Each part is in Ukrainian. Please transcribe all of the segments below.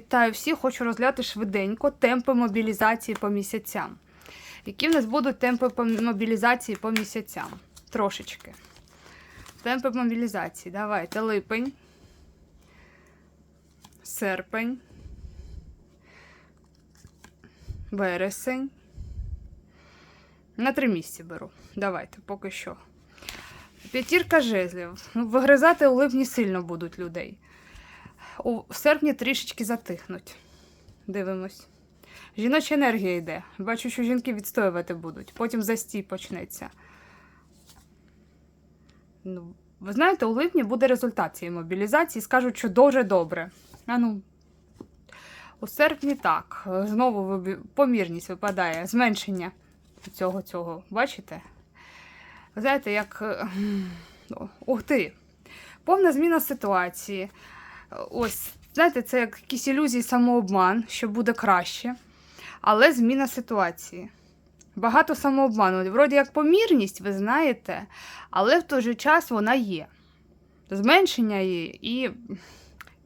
Вітаю всіх, хочу розглянути швиденько темпи мобілізації по місяцям. Які в нас будуть темпи мобілізації по місяцям? Трошечки. Темпи мобілізації. Давайте. Липень. Серпень. Вересень. На три місяці беру. Давайте, поки що. П'ятірка жезлів. Ну, вигризати у липні сильно будуть людей. У серпні трішечки затихнуть. Дивимось. Жіноча енергія йде. Бачу, що жінки відстоювати будуть. Потім застій почнеться. Ну, ви знаєте, у липні буде результат цієї мобілізації. Скажуть, що дуже добре. А ну, у серпні так. Знову помірність випадає, зменшення цього цього. Бачите? Ви знаєте, як. е, ну, Ух ти! Повна зміна ситуації. Ось, знаєте, це як якісь ілюзії самообман, що буде краще. Але зміна ситуації. Багато самообману. Вроді як помірність, ви знаєте, але в той же час вона є. Зменшення її, і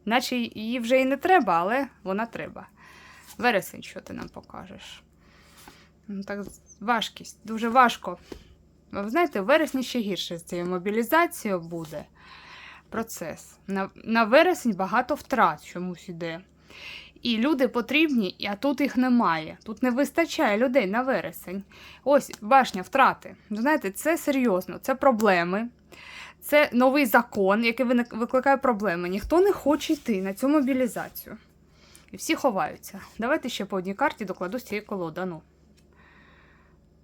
наче її вже і не треба, але вона треба. Вересень, що ти нам покажеш? Ну, Так, важкість, дуже важко. Ви знаєте, в вересні ще гірше з цією мобілізацією буде процес. На, на вересень багато втрат чомусь іде. І люди потрібні, а тут їх немає. Тут не вистачає людей на вересень. Ось башня втрати. Знаєте, це серйозно, це проблеми. Це новий закон, який викликає проблеми. Ніхто не хоче йти на цю мобілізацію. І всі ховаються. Давайте ще по одній карті докладу з цієї колоди. Ну.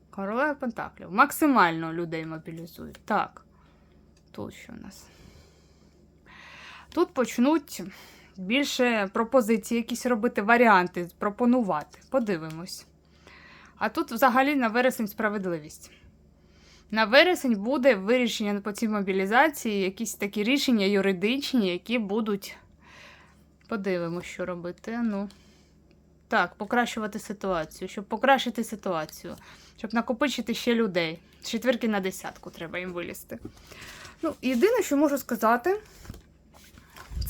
Королева Пентаклів. Максимально людей мобілізують. Так. Тут що у нас? Тут почнуть більше пропозицій якісь робити, варіанти пропонувати. Подивимось. А тут взагалі на вересень справедливість. На вересень буде вирішення по цій мобілізації, якісь такі рішення юридичні, які будуть. Подивимось, що робити. Ну. Так, покращувати ситуацію, щоб покращити ситуацію, щоб накопичити ще людей. З четвірки на десятку треба їм вилізти. Ну, єдине, що можу сказати,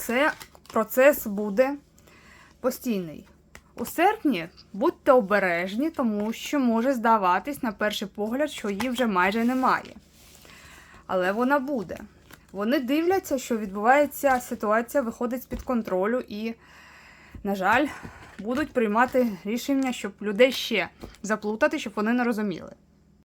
це процес буде постійний. У серпні будьте обережні, тому що може здаватись на перший погляд, що її вже майже немає. Але вона буде. Вони дивляться, що відбувається ситуація, виходить з-під контролю і, на жаль, будуть приймати рішення, щоб людей ще заплутати, щоб вони не розуміли.